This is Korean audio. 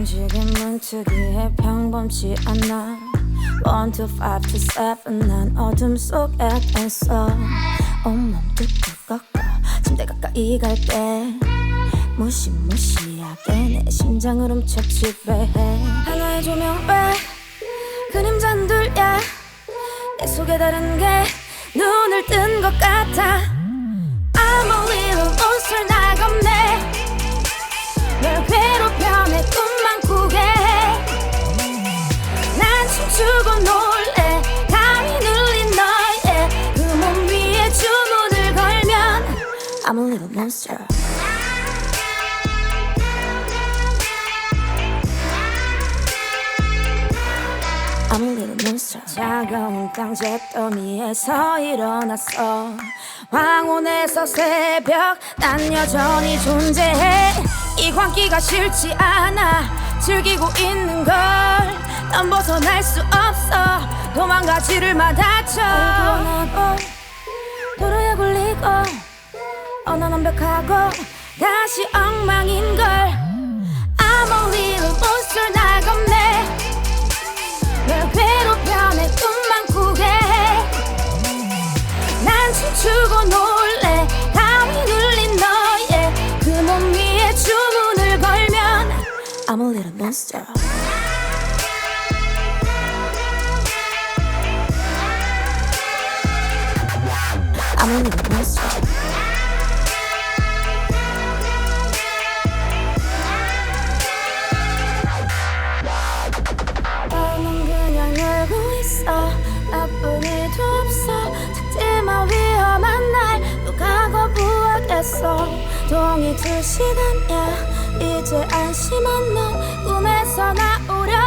움직임은 특이해 평범치 않아. One to five to seven 난 어둠 속에 있어 온몸 뜨뜻 꺾어 침대 가까이 갈 때 무시무시하게 내 심장을 훔쳐 지배해. 하나의 조명 외 그림자는 둘야 내 속에 다른 게 눈을 뜬 것 같아. I'm a monster. I'm a little monster. 차가운 땅 잿더미에서 일어났어. 황혼에서 새벽 난 여전히 존재해. 이 광기가 싫지 않아. 즐기고 있는 걸 넌 벗어날 수 없어. 도망가지를 마 다쳐. 도로에 굴리고 어느 완벽하고 다시 엉망인 걸 I'm a little monster 나 겁내 널 괴롭혀 내 꿈만 꾸게 난 춤추고 놀래 감이 눌린 너의 그 몸 위에 주문을 걸면 I'm a little monster little monster 거부하겠어. 동이 두 시간이야. 이제 안심한 넌 꿈에서 나오려